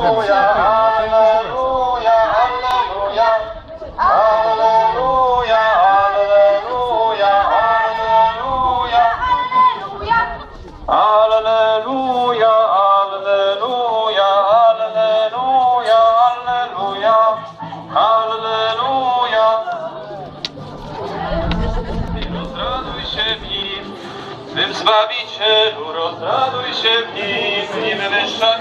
Alleluja, Alleluja, Alleluja, Alleluja, Alleluja, Alleluja, Alleluja, Alleluja, Alleluja, Alleluja, Alleluja. Rozraduj się w nim, swym Zbawicielu, rozraduj się w nim, nim wywyższać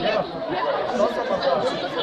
Nossa.